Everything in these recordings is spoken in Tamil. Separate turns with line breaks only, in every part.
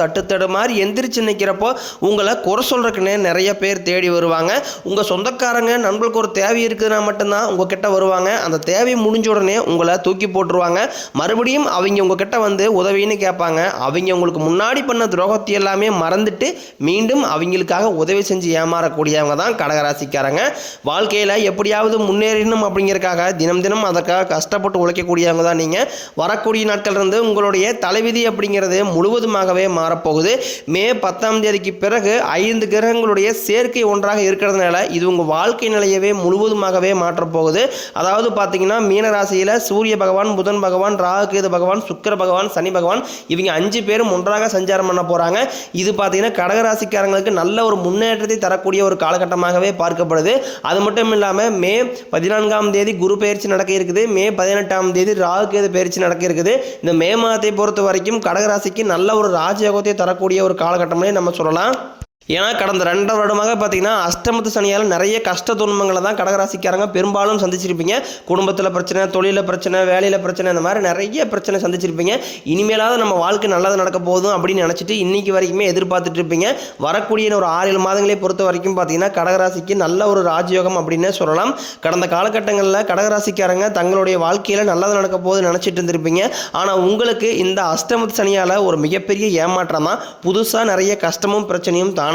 தட்டு தடு மாதிரி எந்திரிச்சு நிற்கிறப்போ உங்களை குறை சொல்கிறக்குன்னே நிறைய பேர் தேடி வருவாங்க. உங்கள் சொந்தக்காரங்க நண்பர்களுக்கு ஒரு தேவை இருக்குதுன்னா மட்டும்தான் உங்கள் கிட்ட வருவாங்க. அந்த தேவை முடிஞ்ச உடனே உங்களை தூக்கி போட்டுருவாங்க. மறுபடியும் அவங்க உங்ககிட்ட வந்து உதவின்னு கேட்பாங்க. அவங்க உங்களுக்கு முன்னாடி பண்ண துரோகத்தை எல்லாமே மறந்துட்டு மீண்டும் அவங்களுக்காக உதவி செஞ்சு ஏமாறக்கூடியவங்க தான் கடகராசிக்காரங்க. வாழ்க்கையில் எப்படியாவது முன்னேறணும் அப்படிங்கிறக்காக தினம் தினம் அதற்காக கஷ்டப்பட்டு உழைக்கக்கூடியவங்க தான் நீங்கள் வரக்கூடிய நாட்கள் இருந்து உங்களுடைய தலைவிதி அப்படிங்கிறது முழுவதுமாகவே மாறப்போகுது. மே பத்தாம் தேதிக்கு பிறகு ஐந்து கிரகங்களுடைய சேர்க்கை ஒன்றாக இருக்கிறதுனால இது உங்கள் வாழ்க்கை நிலையவே முழுவதுமாகவே மாற்றப்போகுது. அதாவது பார்த்தீங்கன்னா மீன ராசியில் சூரிய பகவான் புதன் பகவான் ராகுகேது பகவான் சுக்கர பகவான் சனி பகவான் இவங்க அஞ்சு பேரும் ஒன்றாக சஞ்சாரம் பண்ண போகிறாங்க இது பார்த்தீங்கன்னா கடகராசிக்காரங்களுக்கு நல்ல ஒரு முன்னேற்றத்தை தரக்கூடிய ஒரு காலகட்டமாகவே பார்க்கப்படுது. அது மட்டும் இல்லாமல் மே பதினான்காம் தேதி குரு பயிற்சி நடக்க இருக்குது. மே பதினெட்டாம் தேதி ராகுகேது பயிற்சி நடக்க இருக்குது. இந்த மே மாதத்தை பொறுத்த வரைக்கும் கடகராசிக்கு நல்ல ஒரு ராஜயோகத்தை தரக்கூடிய ஒரு காலகட்டம்னே நம்ம சொல்லலாம். ஏன்னா கடந்த ரெண்டு வருடமாக பார்த்தீங்கன்னா அஷ்டமத்து சனியால் நிறைய கஷ்ட துன்பங்களை தான் கடகராசிக்காரங்க பெரும்பாலும் சந்திச்சிருப்பீங்க. குடும்பத்தில் பிரச்சனை தொழிலில் பிரச்சனை வேலையில் பிரச்சனை இந்த மாதிரி நிறைய பிரச்சனை சந்திச்சிருப்பீங்க. இனிமேலாவது நம்ம வாழ்க்கை நல்லது நடக்க போதும் அப்படின்னு நினச்சிட்டு இன்றைக்கி வரைக்குமே எதிர்பார்த்துட்டு இருப்பீங்க. வரக்கூடிய ஒரு ஆறு ஏழு மாதங்களே பொறுத்த வரைக்கும் பார்த்தீங்கன்னா கடகராசிக்கு நல்ல ஒரு ராஜயோகம் அப்படின்னு சொல்லலாம். கடந்த காலகட்டங்களில் கடகராசிக்காரங்க தங்களுடைய வாழ்க்கையில் நல்லது நடக்க போது நினச்சிட்டு இருந்திருப்பீங்க. ஆனால் உங்களுக்கு இந்த அஷ்டமத்து சனியால் ஒரு மிகப்பெரிய ஏமாற்றம் தான். புதுசாக நிறைய கஷ்டமும் பிரச்சனையும் தானே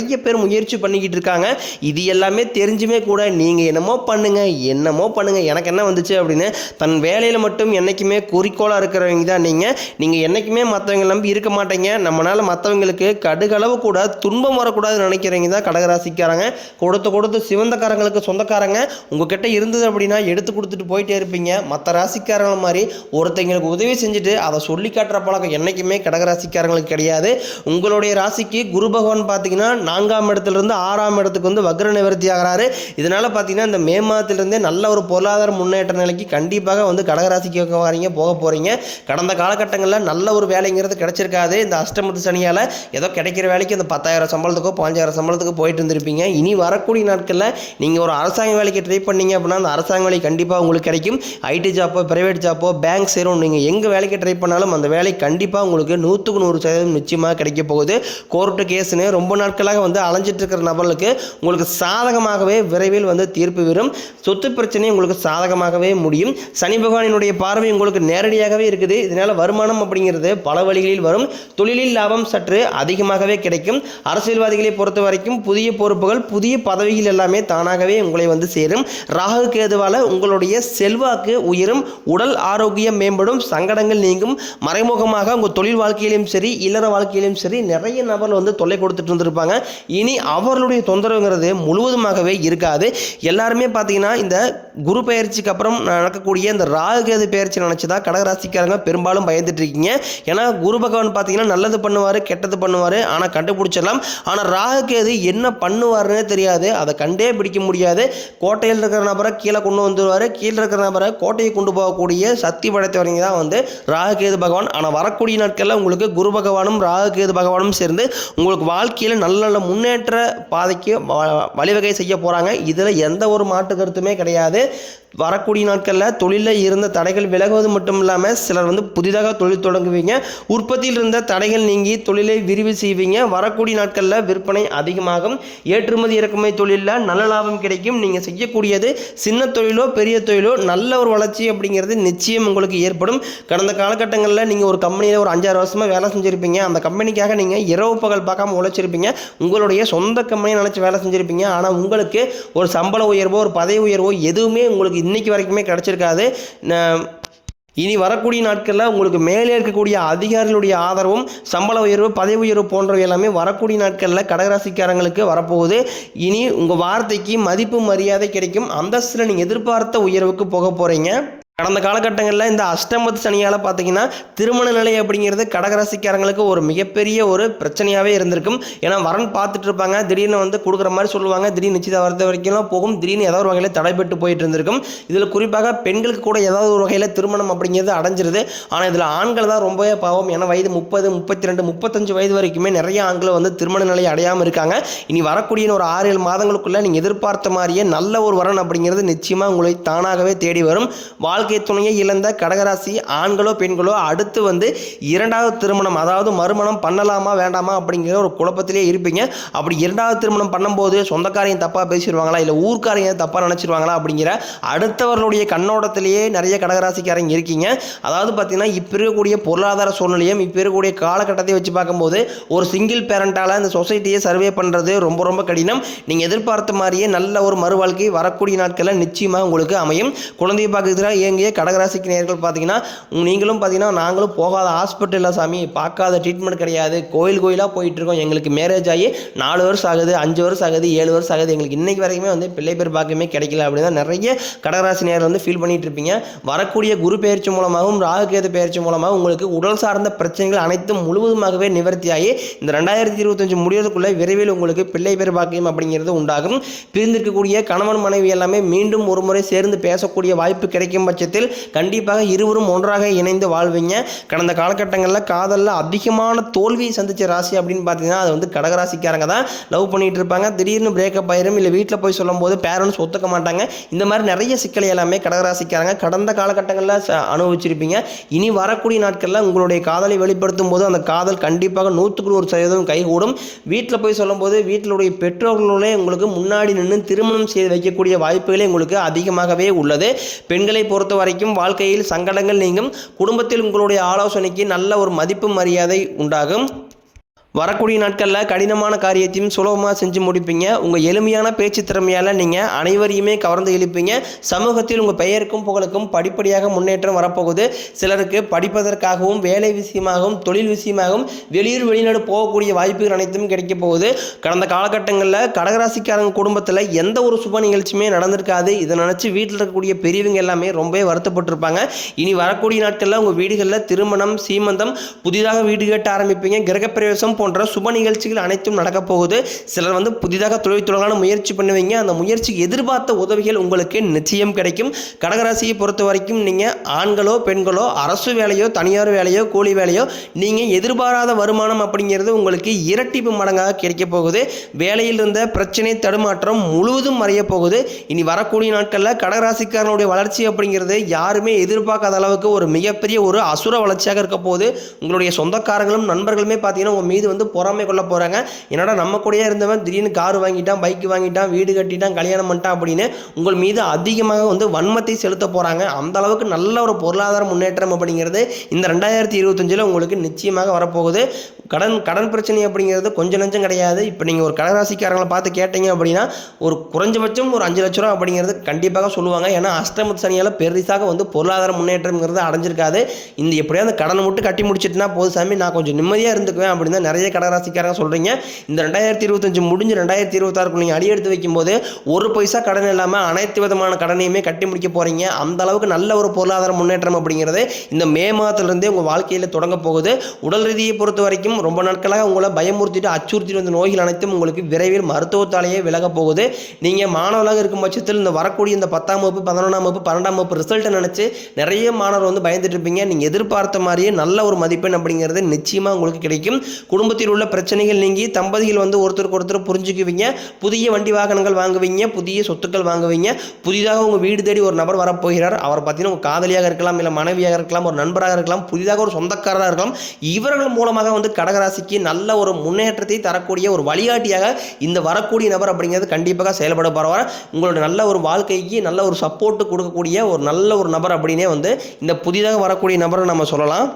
நிறைய பேர் முயற்சி பண்ணிக்கிட்டு இருக்காங்க. இது எல்லாமே தெரிஞ்சுமே கூட நீங்கள் என்னமோ பண்ணுங்கள் என்னமோ பண்ணுங்கள் எனக்கு என்ன வந்துச்சு அப்படின்னு தன் வேலையில் மட்டும் என்றைக்குமே குறிக்கோளாக இருக்கிறவங்க தான் நீங்கள் நீங்கள் என்றைக்குமே மற்றவங்க நம்பி இருக்க மாட்டீங்க. நம்மளால் மற்றவங்களுக்கு கடுகளவு கூட துன்பம் வரக்கூடாதுன்னு நினைக்கிறவங்க தான் கடகராசிக்காரங்க. கொடுத்து கொடுத்து சிவந்தக்காரங்களுக்கு சொந்தக்காரங்க. உங்ககிட்ட இருந்தது அப்படின்னா எடுத்து கொடுத்துட்டு போயிட்டே இருப்பீங்க. மற்ற ராசிக்காரங்க மாதிரி ஒருத்தங்களுக்கு உதவி செஞ்சுட்டு அதை சொல்லி காட்டுற பழக்கம் என்றைக்குமே கடகராசிக்காரங்களுக்கு கிடையாது. உங்களுடைய ராசிக்கு குரு பகவான் பார்த்தீங்கன்னா நான்காம் இடத்துலேருந்து ஆறாம் இடத்துக்கு வந்து வக்ர நிவர்த்தி ஆகிறாரு. இதனால் பார்த்தீங்கன்னா இந்த மே மாதத்திலிருந்தே நல்ல ஒரு பொருளாதார முன்னேற்ற நிலைக்கு கண்டிப்பாக வந்து கடகராசிக்கு வரீங்க போக போகிறீங்க கடந்த காலகட்டங்களில் நல்ல ஒரு வேலைங்கிறது கிடைச்சிருக்காது. இந்த அஷ்டமத்து சனியால் ஏதோ கிடைக்கிற வேலைக்கு அந்த பத்தாயிரம் சம்பளத்துக்கோ பாஞ்சாயிரம் சம்பளத்துக்கோ போயிட்டு இருந்திருப்பீங்க. இனி வரக்கூடிய நாட்களில் நீங்கள் ஒரு அரசாங்க வேலைக்கு ட்ரை பண்ணீங்க அப்படின்னா அந்த அரசாங்க வேலை கண்டிப்பாக உங்களுக்கு கிடைக்கும். ஐடி ஜாப்போ பிரைவேட் ஜாப்போ பேங்க் சேரும். நீங்கள் எங்கே வேலைக்கு ட்ரை பண்ணாலும் அந்த வேலை கண்டிப்பாக உங்களுக்கு நூற்றுக்கு நூறு சதவீதம் நிச்சயமாக கிடைக்க போகுது. கோர்ட்டு கேஸ்னு ரொம்ப நாட்களாக வந்து அலைஞ்சிட்டு இருக்கிற நபர்களுக்கு உங்களுக்கு சாதகமாகவே விரைவில் வந்து தீர்ப்பு வரும். சொத்து பிரச்சனை உங்களுக்கு சாதகமாகவே முடியும். சனி பகவானினுடைய பார்வை உங்களுக்கு நேரடியாகவே இருக்குது. இதனால் வருமானம் அப்படிங்கிறது பல வழிகளில் வரும். தொழிலில் லாபம் சற்று அதிகமாகவே கிடைக்கும். அரசியல்வாதிகளை பொறுத்த வரைக்கும் புதிய பொறுப்புகள் புதிய பதவிகள் எல்லாமே தானாகவே உங்களை வந்து சேரும். ராகு கேதுவால் உங்களுடைய செல்வாக்கு உயரும். உடல் ஆரோக்கியம் மேம்படும். சங்கடங்கள் நீங்கும். மறைமுகமாக உங்கள் தொழில் வாழ்க்கையிலும் சரி இல்லற வாழ்க்கையிலும் சரி நிறைய நபர்கள் வந்து தொல்லை கொடுத்துட்டு இருந்திருப்பாங்க. இனி அவர்களுடைய தொந்தரவுங்கிறது முழுவதுமாகவே இருக்காது. எல்லாருமே பார்த்தீங்கன்னா இந்த குரு பயிற்சிக்கு அப்புறம் நடக்கக்கூடிய இந்த ராகு கேது பயிற்சி நினச்சி தான் கடகராசிக்காரங்க பெரும்பாலும் பயந்துட்டு இருக்கீங்க ஏன்னா குரு பகவான் பார்த்தீங்கன்னா நல்லது பண்ணுவார் கெட்டது பண்ணுவார் ஆனால் கண்டுபிடிச்சிடலாம். ஆனால் ராகு கேது என்ன பண்ணுவார்னே தெரியாது. அதை கண்டே பிடிக்க முடியாது. கோட்டையில் இருக்கிற நபரை கீழே கொண்டு வந்துடுவார் கீழே இருக்கிற நபரை கோட்டையை கொண்டு போகக்கூடிய சக்தி படைத்தவங்க தான் வந்து ராகு கேது பகவான். ஆனால் வரக்கூடிய நாட்களில் உங்களுக்கு குரு பகவானும் ராகு கேது பகவானும் சேர்ந்து உங்களுக்கு வாழ்க்கையில் நல்ல நல்ல முன்னேற்ற பாதைக்கு வழிவகை செய்ய போகிறாங்க இதில் எந்த ஒரு மாற்று கருத்துமே கிடையாது. வரக்கூடிய நாட்களில் தொழிலில் இருந்த தடைகள் விலகுவது மட்டும் இல்லாமல் சிலர் வந்து புதிதாக தொழில் தொடங்குவீங்க. உற்பத்தியில் இருந்த தடைகள் நீங்கி தொழிலை விரிவு செய்வீங்க. வரக்கூடிய நாட்களில் விற்பனை அதிகமாகும். ஏற்றுமதி இறக்குமதி தொழிலில் நல்ல லாபம் கிடைக்கும். நீங்கள் செய்யக்கூடியது சின்ன தொழிலோ பெரிய தொழிலோ நல்ல ஒரு வளர்ச்சி அப்படிங்கிறது நிச்சயம் உங்களுக்கு ஏற்படும். கடந்த காலகட்டங்களில் நீங்கள் ஒரு கம்பெனியில் ஒரு அஞ்சாறு வருஷமாக வேலை செஞ்சுருப்பீங்க. அந்த கம்பெனிக்காக நீங்கள் இரவு பகல் பார்க்காம உழைச்சிருப்பீங்க. உங்களுடைய சொந்த கம்பெனியை நினச்சி வேலை செஞ்சுருப்பீங்க. ஆனால் உங்களுக்கு ஒரு சம்பள உயர்வோ ஒரு பதவி உயர்வோ எதுவுமே உங்களுக்கு இன்றைக்கி வரைக்குமே கிடச்சிருக்காது. இனி வரக்கூடிய நாட்களில் உங்களுக்கு மேலே இருக்கக்கூடிய அதிகாரிகளுடைய ஆதரவும் சம்பள உயர்வு பதவி உயர்வு போன்றவை எல்லாமே வரக்கூடிய நாட்களில் கடகராசிக்காரங்களுக்கு வரப்போகுது. இனி உங்கள் வார்த்தைக்கு மதிப்பு மரியாதை கிடைக்கும். அந்தஸ்தில் நீங்கள் எதிர்பார்த்த உயர்வுக்கு போக போகிறீங்க கடந்த காலகட்டங்களில் இந்த அஷ்டமத்து சனியால் பார்த்தீங்கன்னா திருமண நிலை அப்படிங்கிறது கடகராசிக்காரங்களுக்கு ஒரு மிகப்பெரிய ஒரு பிரச்சனையாகவே இருந்திருக்கும். ஏன்னா வரன் பார்த்துட்டு இருப்பாங்க. திடீர்னு வந்து கொடுக்குற மாதிரி சொல்லுவாங்க. திடீர்னு நிச்சயதார்த்த வரைக்கும் போகும். திடீர்னு ஏதாவது ஒரு வகையில் தடைபட்டு போயிட்டு இருந்திருக்கும். இதில் குறிப்பாக பெண்களுக்கு கூட ஏதாவது ஒரு வகையில் திருமணம் அப்படிங்கிறது அடைஞ்சிருது. ஆனால் இதில் ஆண்கள் தான் ரொம்பவே பாவம். ஏன்னா வயது முப்பது முப்பத்தி ரெண்டு முப்பத்தஞ்சு வயது வரைக்குமே நிறைய ஆண்கள் வந்து திருமண நிலை அடையாமல் இருக்காங்க. இனி வரக்கூடிய ஒரு ஆறு ஏழு மாதங்களுக்குள்ளே நீங்கள் எதிர்பார்த்த மாதிரியே நல்ல ஒரு வரன் அப்படிங்கிறது நிச்சயமாக உங்களை தானாகவே தேடி வரும். வாழ்க்கை துணையை இழந்த கடகராசி ஆண்களோ பெண்களோ அடுத்து வந்து இரண்டாவது திருமணம் அதாவது மறுமணம் பண்ணலாமா வேண்டாமா அப்படிங்கிற ஒரு குழப்பத்திலே இருப்பீங்க. அப்படி இரண்டாவது திருமணம் பண்ணும்போது சொந்தக்காரையும் தப்பாக பேசிடுவாங்களா இல்லை ஊர்க்காரையும் தப்பாக நினச்சிருவாங்களா அப்படிங்கிற அடுத்தவர்களுடைய கண்ணோட்டத்திலேயே நிறைய கடகராசிக்காரங்க இருக்கீங்க. அதாவது பார்த்தீங்கன்னா இப்போ இருக்கக்கூடிய பொருளாதார சூழ்நிலையும் இப்போ இருக்கக்கூடிய காலகட்டத்தை வச்சு பார்க்கும்போது ஒரு சிங்கிள் பேரண்டால் இந்த சொசைட்டியை சர்வே பண்ணுறது ரொம்ப ரொம்ப கடினம். நீங்கள் எதிர்பார்த்த மாதிரியே நல்ல ஒரு மறுவாழ்க்கை வரக்கூடிய நாட்களில் நிச்சயமாக உங்களுக்கு அமையும். குழந்தை பார்க்கறதுல இயங்கிய கடகராசிக்கு நேர்கள் பார்த்தீங்கன்னா நீங்களும் பார்த்தீங்கன்னா நாங்களும் போகாத ஹாஸ்பிட்டலில் சாமி பார்க்காத ட்ரீட்மெண்ட் கிடையாது. கோயில் கோயிலாக போயிட்டுருக்கோம். எங்களுக்கு மேரேஜ் ஆகி நாலு வருஷம் ஆகுது அஞ்சு வருஷம் ஆகுது ஏழு வருஷம் ஆகுது. எங்களுக்கு இன்னைக்கு வரைக்குமே வந்து பிள்ளை பேர் பார்க்கவே கிடைக்கல அப்படின்னு நிறைய கடகராசி நேரில் வந்து ஃபீல் பண்ணிகிட்டு இருப்பீங்க. வரக்கூடிய குரு பயிற்சி மூலமாகவும் ராகுகேது பயிற்சி மூலமாகவும் உங்களுக்கு உடல் சார்ந்த பிரச்சனைகள் அனைத்தும் முழுவதுமாகவே நிவர்த்தியாகி இந்த ரெண்டாயிரத்தி இருபத்தஞ்சு முடியறதுக்குள்ள விரைவில் உங்களுக்கு பிள்ளை பேர் பாக்கியம் அப்படிங்கிறது உண்டாகும். பிரிந்திருக்கக்கூடிய கணவன் மனைவி எல்லாமே மீண்டும் ஒரு முறை சேர்ந்து பேசக்கூடிய வாய்ப்பு கிடைக்கும் பட்சத்தில் கண்டிப்பாக இருவரும் ஒன்றாக இணைந்து வாழ்வீங்க. கடந்த காலகட்டங்களில் காதலில் அதிகமான தோல்வியை சந்திச்ச ராசி அப்படின்னு பார்த்தீங்கன்னா அது வந்து கடகராசிக்காரங்க தான். லவ் பண்ணிட்டு இருப்பாங்க. திடீர்னு பிரேக்கப் ஆயிரும். இல்லை வீட்டில் போய் சொல்லும்போது பேரண்ட்ஸ் ஒத்துக்க மாட்டாங்க. இந்த மாதிரி நிறைய சிக்கலை எல்லாமே கடகராசிக்காரங்க கடந்த காலகட்டங்களில் ச- அனுபவிச்சிருப்பீங்க. இனி வரக்கூடிய நாட்களில் உங்களுடைய காதலை வெளிப்படுத்தும் போது அந்த காதல் கண்டிப்பாக நூற்றுக்கு நூறு சதவீதம் கைகூடும். வீட்டில் போய் சொல்லும்போது வீட்டிலுடைய பெற்றோர்களே உங்களுக்கு முன்னாடி நின்று திருமணம் செய்து வைக்கக்கூடிய வாய்ப்புகளே உங்களுக்கு அதிகமாகவே உள்ளது. பெண்களை பொறுத்த வரைக்கும் வாழ்க்கையில் சங்கடங்கள் நீங்கும். குடும்பத்தில் உங்களுடைய ஆலோசனைக்கு நல்ல ஒரு மதிப்பு மரியாதை உண்டாகும். வரக்கூடிய நாட்களில் கடினமான காரியத்தையும் சுலபமாக செஞ்சு முடிப்பீங்க. உங்கள் எளிமையான பேச்சு திறமையால் நீங்கள் அனைவரையுமே கவர்ந்து இழுப்பீங்க சமூகத்தில் உங்கள் பெயருக்கும் புகழுக்கும் படிப்படியாக முன்னேற்றம் வரப்போகுது. சிலருக்கு படிப்பதற்காகவும் வேலை விஷயமாகவும் தொழில் விஷயமாகவும் வெளியூர் வெளிநாடு போகக்கூடிய வாய்ப்புகள் அனைத்தும் கிடைக்க போகுது. கடந்த காலகட்டங்களில் கடகராசிக்காரங்க குடும்பத்தில் எந்த ஒரு சுப நிகழ்ச்சியுமே நடந்திருக்காது. இதை நினச்சி வீட்டில் இருக்கக்கூடிய பெரியவங்க எல்லாமே ரொம்பவே வருத்தப்பட்டிருப்பாங்க. இனி வரக்கூடிய நாட்களில் உங்கள் வீடுகளில் திருமணம் சீமந்தம் புதிதாக வீடு கட்ட ஆரம்பிப்பீங்க. கிரகப்பிரவேசம் போன்ற சுப நிகழ்ச்சிகள் அனைத்தும் நடக்கப் போகுது. சிலர் வந்து புதிதாக தொழில் தொடங்கான முயற்சி பண்ணுவீங்க. அந்த முயற்சிக்கு எதிர்பார்த்த உதவிகள் உங்களுக்கு நிச்சயம் கிடைக்கும். கடகராசியை பொறுத்த வரைக்கும் நீங்கள் ஆண்களோ பெண்களோ அரசு வேலையோ தனியார் வேலையோ கூலி வேலையோ நீங்கள் எதிர்பாராத வருமானம் அப்படிங்கிறது உங்களுக்கு இரட்டிப்பு மடங்காக கிடைக்கப் போகுது. வேலையில் இருந்த பிரச்சனை தடுமாற்றம் முழுவதும் மறையப் போகுது. இனி வரக்கூடிய நாட்களில் கடகராசிக்காரனுடைய வளர்ச்சி அப்படிங்கிறது யாருமே எதிர்பார்க்காத அளவுக்கு ஒரு மிகப்பெரிய ஒரு அசுர வளர்ச்சியாக இருக்க போகுது. உங்களுடைய சொந்தக்காரங்களும் நண்பர்களுமே பார்த்தீங்கன்னா உங்கள் மீது வந்து பொறாமை கொள்ள போகிறாங்க என்னடா நம்ம கூடயே இருந்தவன் திடீர்னு கார் வாங்கிட்டான் பைக் வாங்கிட்டான் வீடு கட்டிட்டான் கல்யாணம் பண்ணிட்டான் அப்படின்னு உங்கள் மீது அதிகமாக வந்து வன்மத்தை செலுத்த போகிறாங்க அந்த அளவுக்கு நல்ல ஒரு பொருளாதார முன்னேற்றம் அப்படிங்கிறது இந்த ரெண்டாயிரத்தி இருபத்தஞ்சில் உங்களுக்கு நிச்சயமாக வரப்போகுது. கடன் கடன் பிரச்சனை அப்படிங்கிறது கொஞ்சம் நஞ்சம் கிடையாது. இப்போ நீங்கள் ஒரு கடராசிக்காரங்களை பார்த்து கேட்டீங்க அப்படின்னா ஒரு குறைஞ்சபட்சம் ஒரு அஞ்சு லட்ச ரூபா அப்படிங்கிறது கண்டிப்பாக சொல்லுவாங்க. ஏன்னா அஷ்டமத்து சனியால் பெருசாக வந்து பொருளாதார முன்னேற்றம்ங்கிறது அடைஞ்சிருக்காது. இந்த எப்படியாவது கடனை மட்டும் கட்டி முடிச்சிட்டுனா போது சாமி. நான் கொஞ்சம் நிம்மதியாக இருந்துக்குவேன் அப்படின்னு நிறைய நிறைய கடராசிக்காரங்க சொல்கிறீங்க இந்த ரெண்டாயிரத்தி இருபத்தஞ்சு முடிஞ்சு ரெண்டாயிரத்தி இருபத்தாறுக்கு நீங்கள் அடி எடுத்து வைக்கும்போது ஒரு பைசா கடன் இல்லாமல் அனைத்து விதமான கடனையுமே கட்டி முடிக்க போகிறீங்க அந்த அளவுக்கு நல்ல ஒரு பொருளாதார முன்னேற்றம் அப்படிங்கிறது இந்த மே மாதத்துலேருந்தே உங்கள் வாழ்க்கையில் தொடங்க போகுது. உடல் ரீதியை பொறுத்த வரைக்கும் ரொம்ப நாட்களாக உங்களை பயமுறுத்திட்டு அச்சுறுத்திட்டு வந்த நோய்கள் அனைத்தும் உங்களுக்கு விரைவில் மருத்துவத்தாலேயே விலக போகுது. நீங்கள் மாணவர்களாக இருக்கும் பட்சத்தில் இந்த வரக்கூடிய இந்த பத்தாம் வகுப்பு பதினொன்றாம் வகுப்பு பன்னெண்டாம் வகுப்பு ரிசல்ட்டை நினச்சி நிறைய மாணவர் வந்து பயந்துட்டு இருப்பீங்க. நீங்கள் எதிர்பார்த்த மாதிரியே நல்ல ஒரு மதிப்பெண் அப்படிங்கிறது நிச்சயமாக உங்களுக்கு கிடைக்கும். குடும்ப குடும்பத்தில் உள்ள பிரச்சனைகள் நீங்கி தம்பதிகள் வந்து ஒருத்தருக்கு ஒருத்தர் புரிஞ்சுக்குவீங்க. புதிய வண்டி வாகனங்கள் வாங்குவீங்க. புதிய சொத்துக்கள் வாங்குவீங்க. புதிதாக உங்கள் வீடு தேடி ஒரு நபர் வரப்போகிறார். அவர் பார்த்தீங்கன்னா உங்கள் காதலியாக இருக்கலாம் இல்லை மனைவியாக இருக்கலாம் ஒரு நண்பராக இருக்கலாம் புதிதாக ஒரு சொந்தக்காரராக இருக்கலாம். இவர்கள் மூலமாக வந்து கடகராசிக்கு நல்ல ஒரு முன்னேற்றத்தை தரக்கூடிய ஒரு வழிகாட்டியாக இந்த வரக்கூடிய நபர் அப்படிங்கிறது கண்டிப்பாக செயல்பட பரவாயில்ல உங்களோட நல்ல ஒரு வாழ்க்கைக்கு நல்ல ஒரு சப்போர்ட்டு கொடுக்கக்கூடிய ஒரு நல்ல ஒரு நபர் அப்படின்னே வந்து இந்த புதிதாக வரக்கூடிய நபரை நம்ம சொல்லலாம்.